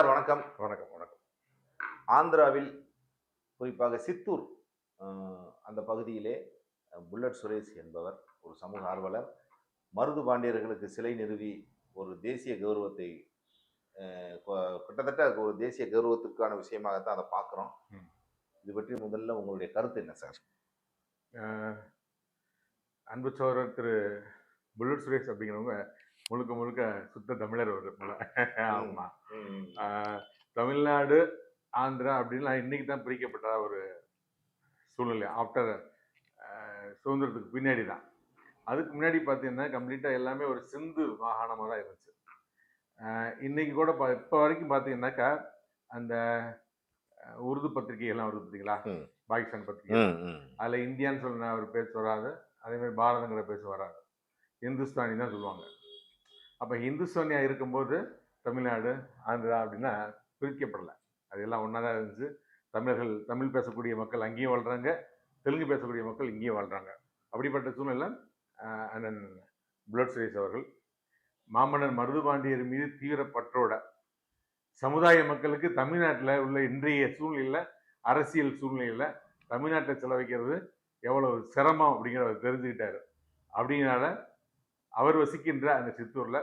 Sir வணக்கம். வணக்கம் வணக்கம். ஆந்திராவில் குறிப்பாக சித்தூர் அந்த பகுதியிலே புல்லட் சுரேஷ் என்பவர் ஒரு சமூக ஆர்வலர். மருது பாண்டியர்களுக்கு சிலை நிறுவி ஒரு தேசிய கௌரவத்தை கிட்டத்தட்ட ஒரு தேசிய கௌரவத்திற்கான விஷயமாகத்தான் அதை பார்க்குறோம். இது பற்றி முதல்ல உங்களுடைய கருத்து என்ன சார்? அன்பு சோழர் திரு புல்லட் சுரேஷ் அப்படிங்கிறவங்க முழுக்க முழுக்க சுத்த தமிழர் ஒரு போல. ஆமா. தமிழ்நாடு ஆந்திரா அப்படின்லாம் இன்னைக்கு தான் பிரிக்கப்பட்ட ஒரு சூழ்நிலை. ஆஃப்டர் சுதந்திரத்துக்கு பின்னாடி தான். அதுக்கு முன்னாடி பார்த்தீங்கன்னா கம்ப்ளீட்டாக எல்லாமே ஒரு சிந்து மாகாணமாக தான் இருந்துச்சு. இன்னைக்கு கூட பா இப்போ வரைக்கும் பார்த்தீங்கன்னாக்கா அந்த உருது பத்திரிகைகள்லாம் வருது பார்த்தீங்களா. பாகிஸ்தான் பத்திரிகை. அதில் இந்தியான்னு சொல்லின ஒரு பேச்சு வராது. அதே மாதிரி பாரதங்கிற பேச்சு வராது. இந்துஸ்தானி தான் சொல்லுவாங்க. அப்போ இந்துஸ்தானியாக இருக்கும்போது தமிழ்நாடு ஆந்திரா அப்படின்னா பிரிக்கப்படலை. அதெல்லாம் ஒன்றா தான் இருந்துச்சு. தமிழர்கள் தமிழ் பேசக்கூடிய மக்கள் அங்கேயும் வாழ்கிறாங்க தெலுங்கு பேசக்கூடிய மக்கள் இங்கேயும் வாழ்கிறாங்க அப்படிப்பட்ட சூழ்நிலை அண்ணன் புல்லட் சுரேஷ் அவர்கள். மாமன்னர் மருதுபாண்டியர் மீது தீவிர பற்றோட. சமுதாய மக்களுக்கு தமிழ்நாட்டில் உள்ள இன்றைய சூழ்நிலையில் அரசியல் சூழ்நிலையில் தமிழ்நாட்டை செலவழிக்கிறது எவ்வளவு சிரமம் அப்படிங்கிறத தெரிஞ்சுக்கிட்டாரு. அப்படிங்கிறனால அவர் வசிக்கின்ற அந்த சித்தூரில்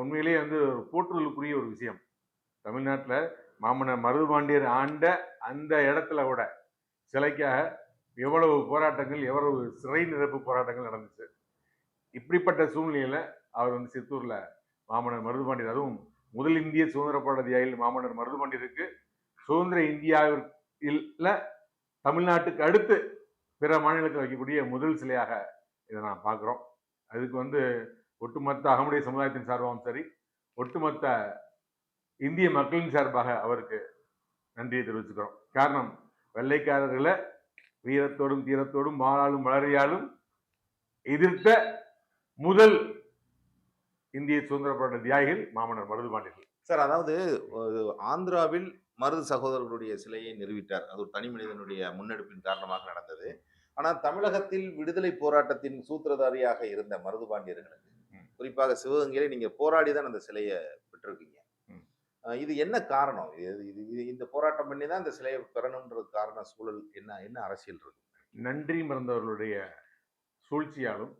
உண்மையிலேயே வந்து ஒரு போற்றுதலுக்குரிய ஒரு விஷயம். தமிழ்நாட்டில் மாமன்னர் மருதுபாண்டியர் ஆண்ட அந்த இடத்துல கூட சிலைக்காக எவ்வளவு போராட்டங்கள் எவ்வளவு சிறை நிரப்பு போராட்டங்கள் நடந்துச்சு. இப்படிப்பட்ட சூழ்நிலையில் அவர் வந்து சித்தூரில் மாமன்னர் மருதுபாண்டியர் அதுவும் முதல் இந்திய சுதந்திர போராட்ட தியாகிகள் மாமன்னர் மருதுபாண்டியருக்கு சுதந்திர இந்தியாவில் தமிழ்நாட்டுக்கு அடுத்து பிற மாநிலத்தில் வைக்கக்கூடிய முதல் சிலையாக இதை நான் பார்க்குறோம். அதுக்கு வந்து ஒட்டுமொத்த அகமுடைய சமுதாயத்தின் சார்பாகவும் சரி ஒட்டுமொத்த இந்திய மக்களின் சார்பாக அவருக்கு நன்றியை தெரிவிச்சுக்கிறோம். காரணம் வெள்ளைக்காரர்களை வீரத்தோடும் தீரத்தோடும் மாறாலும் வளரியாலும் எதிர்த்த முதல் இந்திய சுதந்திர போராட்ட தியாகிகள் மாமன்னர் மருதுபாண்டியர்கள் சார் அதாவது ஆந்திராவில் மருது சகோதரர்களுடைய சிலையை நிறுவிட்டார். அது ஒரு தனி மனிதனுடைய முன்னெடுப்பின் காரணமாக நடந்தது. ஆனால் தமிழகத்தில் விடுதலை போராட்டத்தின் சூத்திரதாரியாக இருந்த மருது பாண்டியர்களுக்கு ம். குறிப்பாக சிவகங்கையில நீங்க போராடி தான் அந்த சிலையை பெற்றிருக்கீங்க. இது என்ன காரணம்? இது இது இந்த போராட்டம் பண்ணி தான் இந்த சிலையை பெறணுன்றது காரண சூழல் என்ன என்ன அரசியல் இருக்கு? நன்றி மறந்தவர்களுடைய சூழ்ச்சியாலும்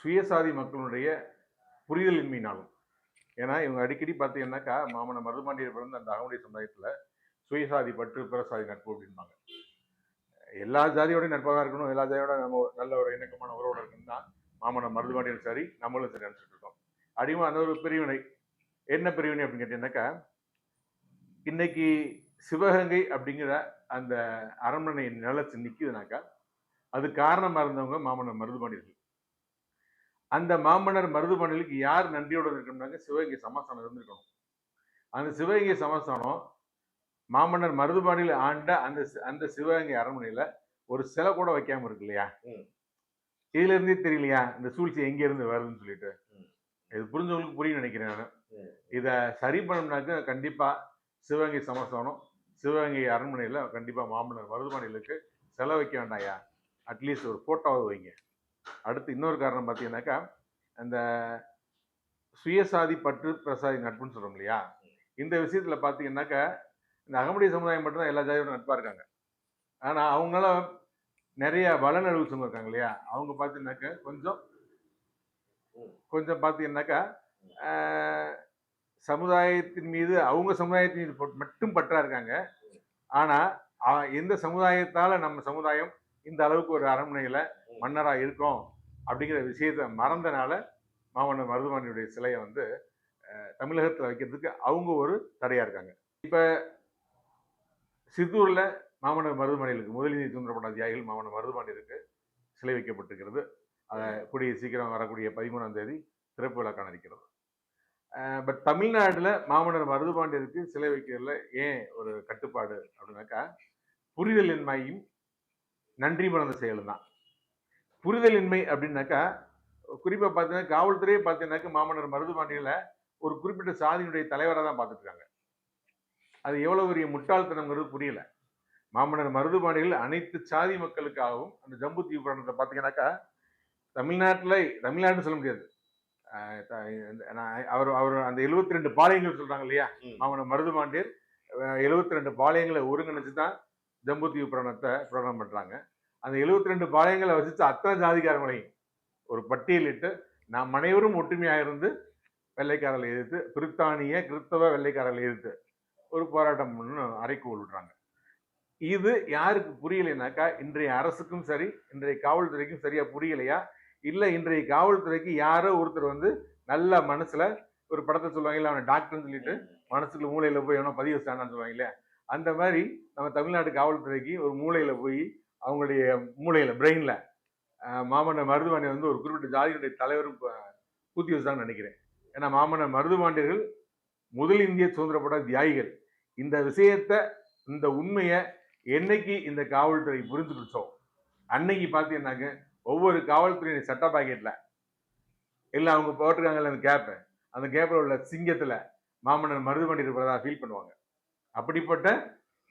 சுயசாதி மக்களுடைய புரிதலின்மையினாலும். ஏன்னா இவங்க அடிக்கடி பார்த்தீங்கன்னாக்கா மாமன மருதுபாண்டியர் பிறந்த அந்த அகமுடைய சமுதாயத்தில் சுயசாதி பற்று பிறசாதி நட்பு அப்படின்பாங்க. எல்லா ஜாதியோடய நட்பாக இருக்கணும். எல்லா ஜாதியோட நம்ம நல்ல ஒரு இணக்கமான உறவோட இருக்கணும் தான் மாமன மருதுபாண்டியர் சரி நம்மளும் சரி நினச்சிட்டு இருக்கோம். அதிகமாக அந்த ஒரு பிரிவினை. என்ன பிரிவினை அப்படின்னு கேட்டீங்கன்னாக்கா இன்னைக்கு சிவகங்கை அப்படிங்கிற அந்த அரண்மனை நிலத்து நிற்குதுனாக்கா அது காரணமாக இருந்தவங்க மாமன்னர் மருதுபாண்டியர்கள். அந்த மாமன்னர் மருதுபாண்டியர்களுக்கு யார் நன்றியோடு இருக்கணும்னாக்க சிவகங்கை சமஸ்தானம் இருந்திருக்கணும். அந்த சிவகங்கை சமஸ்தானம் மாமன்னர் மருதுபாண்டியில் ஆண்ட அந்த அந்த சிவகங்கை அரண்மனையில ஒரு சிலை கூட வைக்காம இருக்கு இல்லையா. இதுல இருந்தே தெரியலையா? இந்த சூழ்ச்சி எங்க இருந்து வருதுன்னு சொல்லிட்டு. இது புரிஞ்சவங்களுக்கு புரியும் நினைக்கிறேன் நான். இத சரி பண்ணணும்னாக்க கண்டிப்பா சிவகங்கை சமஸ்தானம் சிவகங்கை அரண்மனையில கண்டிப்பா மாமன்னர் மருதுபாண்டியலுக்கு செலவு வைக்க வேண்டாயா அட்லீஸ்ட் ஒரு போட்டோவாவது வைங்க. அடுத்து இன்னொரு காரணம் பார்த்தீங்கன்னாக்கா அந்த சுயசாதி பற்று பிரசாதி நட்புன்னு சொல்றோம் இல்லையா? இந்த விஷயத்துல பார்த்தீங்கன்னாக்கா இந்த அகமுடைய சமுதாயம் மட்டும்தான் எல்லா ஜாதியோட நட்பாக இருக்காங்க. ஆனால் அவங்கள நிறைய வளநடுவு சொந்தம் இருக்காங்க இல்லையா? அவங்க பார்த்தீங்கன்னாக்கா கொஞ்சம் கொஞ்சம் பார்த்தீங்கன்னாக்கா சமுதாயத்தின் மீது அவங்க சமுதாயத்தின் மீது மட்டும் பற்றா இருக்காங்க. ஆனால் எந்த சமுதாயத்தால் நம்ம சமுதாயம் இந்த அளவுக்கு ஒரு அரண்மனையில் மன்னராக இருக்கோம் அப்படிங்கிற விஷயத்தை மறந்தனால மாமன்னர் மருதுபாண்டியுடைய சிலையை வந்து தமிழகத்தில் வைக்கிறதுக்கு அவங்க ஒரு தடையாக இருக்காங்க. இப்போ சித்தூர்ல மாமன்னர் மருதுபாண்டியலுக்கு முதல் இந்திய சுதந்திர போராட்ட தியாகிகள் மாமன்னர் மருதுபாண்டியருக்கு சிலை வைக்கப்பட்டிருக்கிறது. அதை கூடிய சீக்கிரம் வரக்கூடிய பதிமூணாம் தேதி திறப்பு விழா காண இருக்கிறது பட் தமிழ்நாட்டில் மாமன்னர் மருதுபாண்டியருக்கு சிலை வைக்கிறதுல ஏன் ஒரு கட்டுப்பாடு அப்படின்னாக்கா புரிதலின்மையும் நன்றி மறந்த செயலும் தான். புரிதலின்மை அப்படின்னாக்கா குறிப்பாக பார்த்தீங்கன்னா காவல்துறையே பார்த்தீங்கன்னாக்கா மாமன்னர் மருதுபாண்டியில் ஒரு குறிப்பிட்ட சாதியினுடைய தலைவராக தான் பார்த்துட்டு இருக்காங்க. அது எவ்வளோ பெரிய முட்டாள்தனங்கிறது புரியல. மாமன்னர் மருதுபாண்டிகள் அனைத்து சாதி மக்களுக்காகவும் அந்த ஜம்பு தீவு புராணத்தை பார்த்தீங்கன்னாக்கா தமிழ்நாட்டில் தமிழ்நாடுன்னு சொல்ல முடியாது. அவர் அவர் அந்த 72 ரெண்டு பாளையங்கள் சொல்றாங்க இல்லையா? ம். அவனை மருதுபாண்டியர் எழுபத்தி ரெண்டு பாளையங்களை ஒருங்கிணைச்சு தான் ஜம்புத்தீவு புராணத்தை புராணம் பண்றாங்க. அந்த 72 ரெண்டு பாளையங்களை வசிச்ச அத்தனை ஜாதிகாரங்களையும் ஒரு பட்டியலிட்டு நாம் அனைவரும் ஒற்றுமையாக இருந்து வெள்ளைக்காரர்களை எதிர்த்து பிரித்தானிய கிறிஸ்தவ வெள்ளைக்காரர்களை எதிர்த்து ஒரு போராட்டம் அறைக்கு அறைக்கூவல் விடுறாங்க இது யாருக்கு புரியலைனாக்கா இன்றைய அரசுக்கும் சரி இன்றைய காவல்துறைக்கும் சரியா புரியலையா? இல்லை இன்றைய காவல்துறைக்கு யாரோ ஒருத்தர் வந்து நல்ல மனசுல ஒரு படத்தை சொல்லுவாங்கல்ல அவனை டாக்டர்னு சொல்லிட்டு மனசுக்குள்ள மூளையில போய் எவனோ பதிவு வச்சானான்னு சொல்லுவாங்கல்ல அந்த மாதிரி நம்ம தமிழ்நாடு காவல்துறைக்கு ஒரு மூளையில போய் அவங்களுடைய மூளையில பிரெயின்ல மாமன்ன மருதுபாண்டியன் வந்து ஒரு குறிப்பிட்ட ஜாதியுடைய தலைவரும் கூத்தி பூத்தி நினைக்கிறேன். ஏன்னா மாமன்ன மருதுபாண்டியர்கள் முதல் இந்திய சுதந்திர தியாகிகள். இந்த விஷயத்த இந்த உண்மையை என்னைக்கு இந்த காவல்துறை புரிஞ்சுக்கிச்சோ அன்னைக்கு பார்த்தீங்கன்னாக்க ஒவ்வொரு காவல்துறையின் சட்ட பாக்கெட்ல. இல்லை அவங்க போட்டிருக்காங்கல்ல அந்த கேப்பு அந்த கேப்பில் உள்ள சிங்கத்துல மாமன்னர் மருதுபாண்டியர் இருக்கிறதா ஃபீல் பண்ணுவாங்க. அப்படிப்பட்ட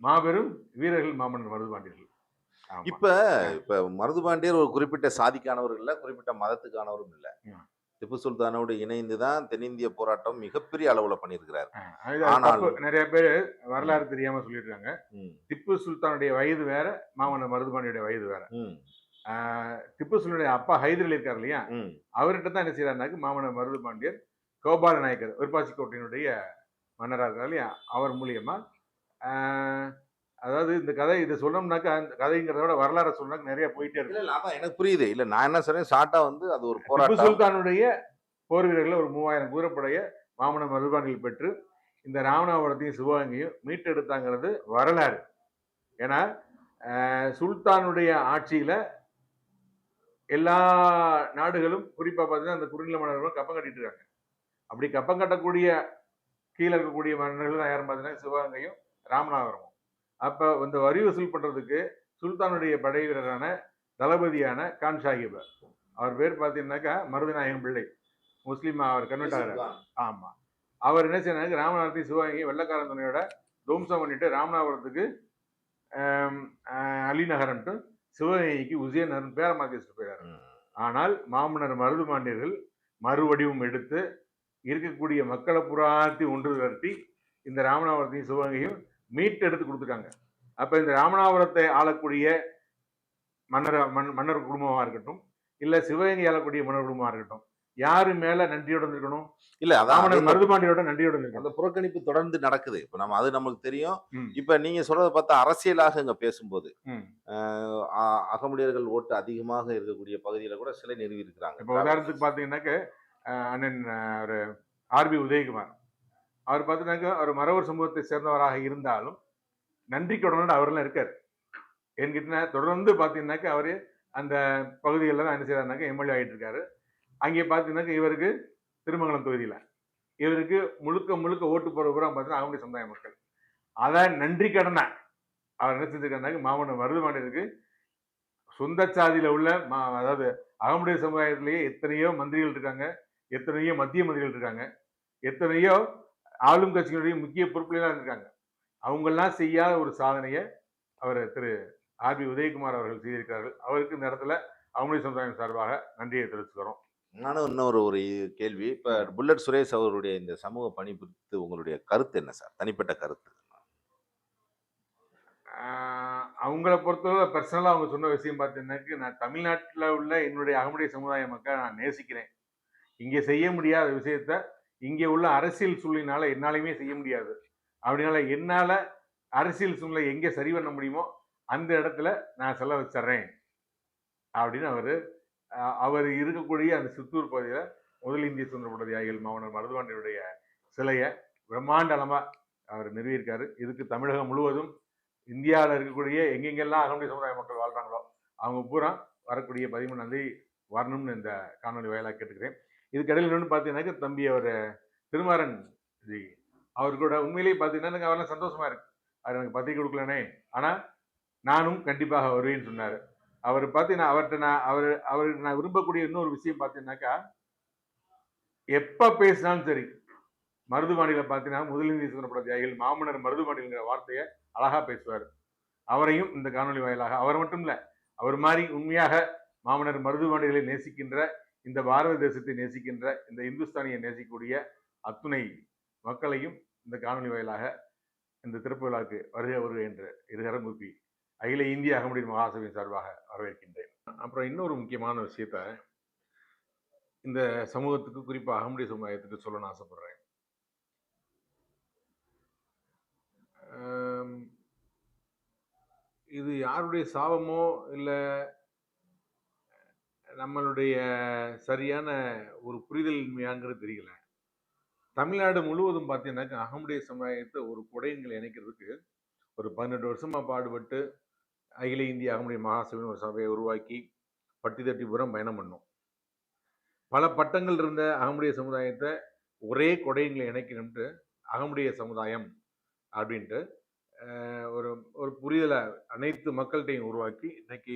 மாபெரும் வீரர்கள் மாமன்னர் மருதுபாண்டியர்கள். இப்ப இப்ப மருதுபாண்டியர் ஒரு குறிப்பிட்ட சாதிக்கானவர் இல்ல குறிப்பிட்ட மதத்துக்கானவரும் இல்ல. திப்பு சுல்தானோடு இணைந்து தான் தென்னிந்திய போராட்டம் மிகப்பெரிய அளவுல பண்ணியிருக்கிறார். ஆனால்-. நிறைய பேர் வரலாறு தெரியாம சொல்லியிருக்காங்க ம், திப்பு சுல்தானுடைய வயது வேற மாமன்னர் மருதுபாண்டியுடைய வயது வேற. திப்பு சுல்தானுடைய அப்பா ஹைதர் அலி இருக்கார் இல்லையா? அவர்கிட்ட தான் என்ன செய்யறாருனாக்க மாமன்னர் மருதுபாண்டியர் கோபால நாயக்கர் விருப்பாச்சி கோட்டையினுடைய மன்னராக இருக்கார் இல்லையா? அவர் மூலியமா அதாவது இந்த கதை இதை சொன்னோம்னாக்கா அந்த கதைங்கிறத விட வரலாறு சொன்னாக்க நிறைய போயிட்டே இருக்கு இல்ல அதான் எனக்கு புரியுது. இல்ல நான் என்ன சொல்றேன் ஷார்ட்டா வந்து அது ஒரு போராட்டம். சுல்தானுடைய போர் வீரர்கள் ஒரு மூவாயிரம் குதிரைப்படைய மாமன்னர் மருதுபாண்டியில் பெற்று இந்த ராமநாதபுரத்தையும் சிவகங்கையும் மீட்டெடுத்தாங்கிறது வரலாறு. ஏன்னா சுல்தானுடைய ஆட்சியில எல்லா நாடுகளும் குறிப்பா பார்த்தீங்கன்னா அந்த குறுநில மன்னர்களும் கப்பம் கட்டிட்டு இருக்காங்க. அப்படி கப்பம் கட்டக்கூடிய கீழே இருக்கக்கூடிய மன்னர்கள் தான் யாரும் பார்த்தீங்கன்னா சிவகங்கையும் ராமநாதபுரமும். அப்ப இந்த வரி வசூல் பண்றதுக்கு சுல்தானுடைய படை வீரரான தளபதியான கான் சாஹிப். அவர் பேர் பார்த்தீங்கன்னாக்கா மருதநாயகம் பிள்ளை. முஸ்லீம் அவர் கன்வெர்ட் ஆகிறார். ஆமா. அவர் என்ன செய்யறாரு ராமநாதத்தையும் சிவகங்கை வெள்ளக்காரன் துணையோட துவம்சம் பண்ணிட்டு ராமநாதபுரத்துக்கு அலிநகரம்ட்டு சிவகங்கைக்கு உதயநகரம் பேரை மாற்றி வச்சுட்டு ஆனால் மாமன்னர் மருதுபாண்டியர்கள் மறுவடிவம் எடுத்து இருக்கக்கூடிய மக்களை புறாத்தி ஒன்று திரட்டி இந்த ராமநாதபுரத்தையும் சிவகங்கையும் மீட்டு எடுத்து கொடுத்துட்டாங்க அப்ப இந்த ராமநாதபுரத்தை ஆளக்கூடிய மன்னர் மன் மன்னர் குடும்பமா இருக்கட்டும் இல்ல சிவகங்கை ஆளக்கூடிய மன்னர் குடும்பமா இருக்கட்டும் யாரு மேல நன்றியோட இருக்கணும் இல்ல அதான் மருதுபாண்டியோட நன்றியோட இருக்கணும் அந்த புறக்கணிப்பு தொடர்ந்து நடக்குது. இப்ப நம்ம அது நமக்கு தெரியும். இப்ப நீங்க சொல்றத பார்த்தா அரசியலாக இங்க பேசும்போது அகமுடையர்கள் ஓட்டு அதிகமாக இருக்கக்கூடிய பகுதியில கூட சிலை நிறுவி இருக்கிறாங்க இப்போ உதாரணத்துக்கு பார்த்தீங்கன்னாக்க அஹ், அண்ணன் ஒரு ஆர்பி உதயகுமார். அவர் பார்த்தீங்கன்னாக்க அவர் மறவர் சமூகத்தை சேர்ந்தவராக இருந்தாலும் நன்றி கடனோட அவரெல்லாம் இருக்கார். என்கிட்ட தொடர்ந்து பார்த்தீங்கன்னாக்க அவர் அந்த பகுதிகளில் தான் என்ன செய்யறாருனாக்க எம்எல்ஏ ஆகிட்டு இருக்காரு. அங்கே பார்த்தீங்கன்னாக்க இவருக்கு திருமங்கலம் தொகுதியில் இவருக்கு முழுக்க முழுக்க ஓட்டு போகிற பூரா பார்த்தீங்கன்னா அவங்களுடைய சமுதாய மக்கள். அதான் நன்றி கடனை அவர் என்ன செஞ்சிருக்காருனாக்க மாமன்னர் மருதுபாண்டியருக்கு சொந்த சாதியில உள்ள மா- அதாவது அகமுடைய சமுதாயத்திலேயே எத்தனையோ மந்திரிகள் இருக்காங்க எத்தனையோ மத்திய மந்திரிகள் இருக்காங்க எத்தனையோ ஆளும் கட்சிகளுடைய முக்கிய பொறுப்புலாம் இருக்காங்க அவங்கெல்லாம் செய்யாத ஒரு சாதனையை அவர் திரு ஆர்பி உதயகுமார் அவர்கள் செய்திருக்கிறார்கள். அவருக்கு இந்த இடத்துல அகமுடைய சமுதாயம் சார்பாக நன்றியை தெரிவிச்சுக்கிறோம். நானும் இன்னொரு ஒரு கேள்வி. இப்ப புல்லட் சுரேஷ் அவருடைய இந்த சமூக பணி குறித்து உங்களுடைய கருத்து என்ன சார்? தனிப்பட்ட கருத்து. அவங்கள பொறுத்தவரை பர்சனலாக அவங்க சொன்ன விஷயம் பார்த்தீங்கன்னாக்க நான் தமிழ்நாட்டில் உள்ள என்னுடைய அகமுடைய சமுதாய மக்களை நான் நேசிக்கிறேன். இங்கே செய்ய முடியாத விஷயத்த இங்கே உள்ள அரசியல் சூழ்நிலை என்னாலையுமே செய்ய முடியாது. அப்படினால என்னால் அரசியல் சூழ்நிலை எங்கே சரி பண்ண முடியுமோ அந்த இடத்துல நான் செல்ல வச்சிட்றேன். அப்படின்னு அவர் அவர் இருக்கக்கூடிய அந்த சித்தூர் பகுதியில் முதல் இந்திய சுதந்திரப்பட தியாகிகள் மாமன்னர் மருதுவாண்டியுடைய சிலையை பிரம்மாண்டலமாக அவர் நிறுவியிருக்காரு. இதுக்கு தமிழகம் முழுவதும் இந்தியாவில் இருக்கக்கூடிய எங்கெங்கெல்லாம் அகமுடைய சமுதாய மக்கள் வாழ்றாங்களோ அவங்க பூரா வரக்கூடிய பதிமூணாந்தேதி வரணும்னு இந்த காணொலி வாயிலாக கேட்டுக்கிறேன். இதுக்கடையில் இன்னொன்று பார்த்தீங்கன்னாக்க தம்பி அவர் திருமாறன் ஜி. அவர் கூட உண்மையிலேயே பார்த்தீங்கன்னா எனக்கு அவரெல்லாம் சந்தோஷமா இருக்கு. அவர் எனக்கு பத்திரிக்கை கொடுக்கலனே ஆனால் நானும் கண்டிப்பாக வருவேன்னு சொன்னார். அவர் பார்த்தீங்கன்னா அவர்கிட்ட நான் அவர் அவர் நான் விரும்பக்கூடிய இன்னொரு விஷயம் பார்த்தீங்கன்னாக்கா எப்போ பேசினாலும் சரி மருதுபாணியில் பார்த்தீங்கன்னா முதலிந்திய சுதந்திர தியாகிகள் மாமன்னர் மருதுபாணிங்கிற வார்த்தையை அழகாக பேசுவார். அவரையும் இந்த காணொளி வாயிலாக அவர் மட்டும் இல்லை அவர் மாதிரி உண்மையாக மாமன்னர் மருதுபாணிகளை நேசிக்கின்ற இந்த பாரத தேசத்தை நேசிக்கின்ற இந்த இந்துஸ்தானியை நேசிக்கக்கூடிய அத்துணை மக்களையும் இந்த காணொலி வாயிலாக இந்த திறப்பு விழாவுக்கு வருக வருக என்று இருகரம் கூப்பி அகில இந்திய அகமுடி மகாசபையின் சார்பாக வரவேற்கின்றேன். அப்புறம் இன்னொரு முக்கியமான விஷயத்த இந்த சமூகத்துக்கு குறிப்பாக அகமுடி சமுதாயத்துக்கு சொல்லணும்னு ஆசைப்படுறேன். இது யாருடைய சாபமோ இல்லை நம்மளுடைய சரியான ஒரு புரிதலின்மையாங்கிறது தெரியல. தமிழ்நாடு முழுவதும் பார்த்தீங்கன்னாக்கா அகமுடைய சமுதாயத்தை ஒரு குடையங்களை இணைக்கிறதுக்கு ஒரு பன்னெண்டு வருஷமாக பாடுபட்டு அகில இந்திய அகமுடைய மகாசபைன்னு ஒரு சபையை உருவாக்கி பட்டி தட்டிபுரம் பயணம் பண்ணோம். பல பட்டங்கள் இருந்த அகமுடைய சமுதாயத்தை ஒரே கொடையங்களை இணைக்கணும்ட்டு அகமுடைய சமுதாயம் அப்படின்ட்டு ஒரு ஒரு புரிதலை அனைத்து மக்கள்கிட்டையும் உருவாக்கி இன்னைக்கு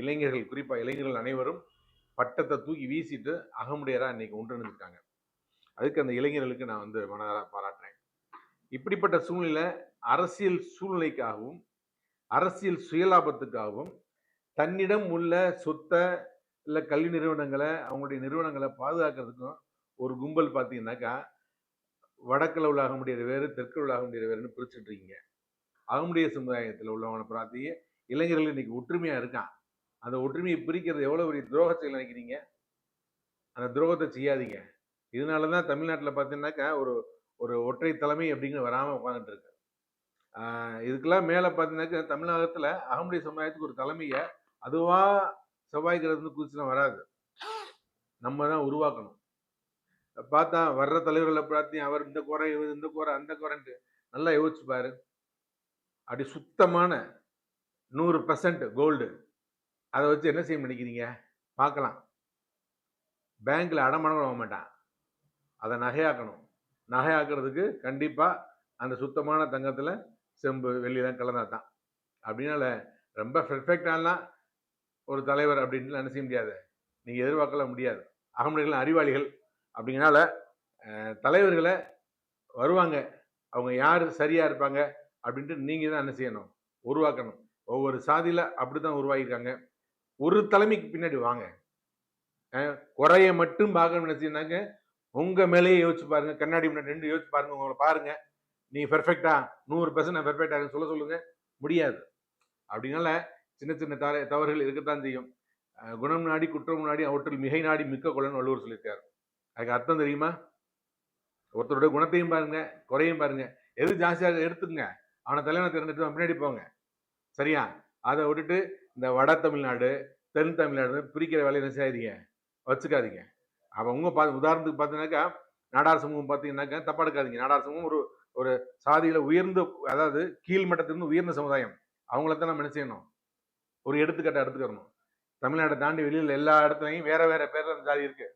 இளைஞர்கள் குறிப்பாக இளைஞர்கள் அனைவரும் பட்டத்தை தூக்கி வீசிட்டு அகமுடையராக இன்னைக்கு ஒன்றிணைஞ்சிருக்காங்க அதுக்கு அந்த இளைஞர்களுக்கு நான் வந்து மனதார பாராட்டுறேன். இப்படிப்பட்ட சூழ்நிலை அரசியல் சூழ்நிலைக்காகவும் அரசியல் சுயலாபத்துக்காகவும் தன்னிடம் உள்ள சொத்தை இல்லை கல்வி நிறுவனங்களை அவங்களுடைய நிறுவனங்களை பாதுகாக்கிறதுக்கும் ஒரு கும்பல் பார்த்தீங்கன்னாக்கா வடக்கில் உள்ள அகமுடையர் வேறு தெற்கில் உள்ள அகமுடையர் வேறுன்னு பிரிச்சுட்டு இருக்கீங்க. அகமுடைய சமுதாயத்தில் உள்ளவனை பார்த்தி இளைஞர்கள் இன்னைக்கு ஒற்றுமையாக இருக்கான். அந்த ஒற்றுமையை பிரிக்கிறது எவ்வளோ பெரிய துரோக செயல் நினைக்கிறீங்க? அந்த துரோகத்தை செய்யாதீங்க. இதனால தான் தமிழ்நாட்டில் பார்த்தீங்கன்னாக்கா ஒரு ஒரு ஒற்றை தலைமை அப்படிங்கிற வராமல் உட்காந்துட்டு இருக்கு. இதுக்கெல்லாம் மேலே பார்த்தீங்கன்னாக்கா தமிழகத்தில் அகமுடைய சமுதாயத்துக்கு ஒரு தலைமையை அதுவாக செவ்வாய்க்கிறது குதிச்சுலாம் வராது. நம்ம தான் உருவாக்கணும். பார்த்தா வர்ற தலைவர்களை பார்த்து அவர் இந்த குறை இவர் இந்த குறை அந்த குறைன்ட்டு நல்லா யோசிச்சு பாரு. அப்படி சுத்தமான நூறு பர்சன்ட் கோல்டு அதை வச்சு என்ன செய்ய நினைக்கிறீங்க பார்க்கலாம் பேங்க்கில் அடமானம் வாங்க மாட்டான். அதை நகையாக்கணும். நகையாக்குறதுக்கு கண்டிப்பாக அந்த சுத்தமான தங்கத்தில் செம்பு வெள்ளிலாம் கலந்தா தான். அப்படின்னால ரொம்ப பெர்ஃபெக்டாலாம் ஒரு தலைவர் அப்படின்னு என்ன செய்ய முடியாது. நீங்கள் எதிர்பார்க்கல முடியாது. அகமுடிகள் அறிவாளிகள் அப்படிங்கனால தலைவர்களை வருவாங்க. அவங்க யார் சரியாக இருப்பாங்க அப்படின்ட்டு நீங்கள் தான் என்ன செய்யணும்? உருவாக்கணும். ஒவ்வொரு சாதியில் அப்படி தான் உருவாகியிருக்காங்க. ஒரு தலைமைக்கு பின்னாடி வாங்க. குறைய மட்டும் பார்க்கணும் நினைச்சீங்கன்னாக்க உங்க மேலேயே யோசிச்சு பாருங்க. கண்ணாடி முன்னாடி ரெண்டு யோசிச்சு பாருங்க. உங்களை பாருங்க. நீ பெர்ஃபெக்டா நூறு பர்சன்ட் நான் பெர்ஃபெக்டா சொல்ல சொல்லுங்க. முடியாது. அப்படினால சின்ன சின்ன தவறு தவறுகள் இருக்கத்தான் செய்யும். குணம் நாடி குற்றம் நாடி அவற்றில் மிகை நாடி மிக்க கொள்ளன்னு வள்ளுவர் சொல்லியிருக்காரு. அதுக்கு அர்த்தம் தெரியுமா? ஒருத்தருடைய குணத்தையும் பாருங்க குறையும் பாருங்க. எது ஜாஸ்தியாக எடுத்துக்கங்க. அவனை தலைவனை திறந்துட்டு பின்னாடி போங்க. சரியா? அதை விட்டுட்டு இந்த வட தமிழ்நாடு தென் தமிழ்நாடு பிரிக்கிற வேலையை என்ன செய்யாதீங்க? வச்சுக்காதீங்க. அப்போ அவங்க பார்த்து உதாரணத்துக்கு பார்த்தீங்கன்னாக்கா நாடார் சமூகம் பார்த்தீங்கன்னாக்கா தப்பா எடுக்காதீங்க. நாடார் சமூகம் ஒரு ஒரு சாதியில் உயர்ந்த அதாவது கீழ் மட்டத்திலிருந்து உயர்ந்த சமுதாயம். அவங்கள தான் நம்ம என்ன செய்யணும்? ஒரு எடுத்துக்காட்டை எடுத்துக்கிறணும் தமிழ்நாட்டை தாண்டி வெளியில் எல்லா இடத்துலையும் வேற வேற பேர்ல அந்த ஜாதி இருக்கு.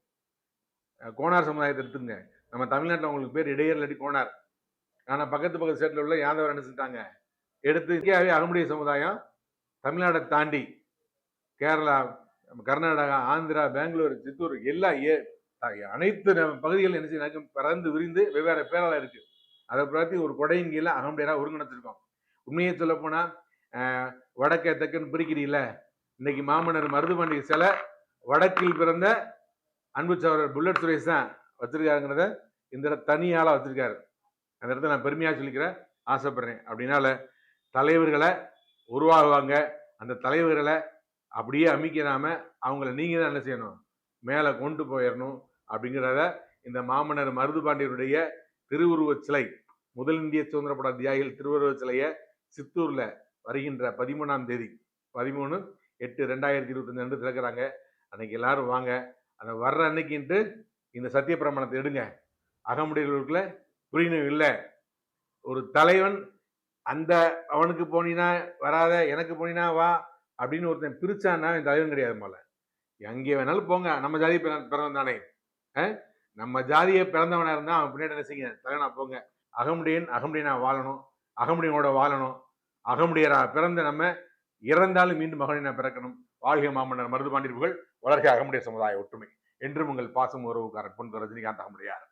கோணார் கோனார் சமுதாயத்தை எடுத்துங்க நம்ம தமிழ்நாட்டில் உங்களுக்கு பேர் இடையர் இல்லாட்டி கோனார். ஆனால் பக்கத்து பக்கத்து ஸ்டேட்டில் உள்ள யாதவர் என்ன செஞ்சுட்டாங்க? எடுத்து இந்தியாவே அகமுடைய சமுதாயம் தமிழ்நாடை தாண்டி கேரளா கர்நாடகா ஆந்திரா பெங்களூர் சித்தூர் எல்லா ஏ அனைத்து நம்ம பகுதிகள் என்ன செய்யும் பறந்து விரிந்து வெவ்வேறு பேரால இருக்கு. அதை பற்றி ஒரு கொடையின் கீழே அகமுடையராக ஒருங்கிணைச்சிருக்கோம் உண்மையை சொல்ல போனால் வடக்கே தெற்குன்னு பிரிக்கிறீங்கள இன்னைக்கு மாமன்னர் மருதுபாண்டி சிலை வடக்கில் பிறந்த அன்பு சவரர் புல்லட் சுரேஷ் தான் வச்சிருக்காருங்கிறத இந்த இடத்துல வச்சிருக்காரு. அந்த இடத்த நான் பெருமையாக சொல்லிக்கிறேன் ஆசைப்படுறேன். அப்படின்னால தலைவர்களை உருவாகுவாங்க அந்த தலைவர்களை அப்படியே அமைக்கிறாம அவங்கள நீங்கள் தான் என்ன செய்யணும்? மேலே கொண்டு போயிடணும் அப்படிங்கிறத இந்த மாமன்னர் மருதுபாண்டியருடைய திருவுருவச் சிலை முதல் இந்திய சுதந்திரப்பட தியாகிகள் திருவுருவச் சிலையை சித்தூரில் வருகின்ற பதிமூணாம் தேதி பதிமூணு எட்டு ரெண்டாயிரத்தி இருபத்தஞ்சு அன்று திறக்கிறாங்க. அன்னைக்கு எல்லாரும் வாங்க. அந்த வர்ற அன்னைக்குன்ட்டு இந்த சத்திய பிரமாணத்தை எடுங்க. அகமுடையவர்களுக்குள்ள புரியணும் இல்லை. ஒரு தலைவன் அந்த அவனுக்கு போனீனா வராத எனக்கு போனீனா வா அப்படின்னு ஒருத்தன் பிரிச்சான்னா இந்த தலைவன் கிடையாது போல எங்கே வேணாலும் போங்க. நம்ம ஜாதி பிறந்தவன் தானே நம்ம ஜாதியை பிறந்தவனா இருந்தா அவன் பின்னாடி நினைச்சிங்க தலைவனா போங்க. அகமுடியன் அகமுடியனா வாழணும். அகமுடியனோட வாழணும். அகமுடியரா பிறந்த நம்ம இறந்தாலும் மீண்டும் மகனினா பிறக்கணும். வாழ்க மாமன்னர் மருது மருதுபாண்டியர்கள் வளர்க அகமுடைய சமுதாய ஒற்றுமை. என்றும் உங்கள் பாசம் உறவுக்காரன் பொன் ரஜினிகாந்த் அகமுடையார்.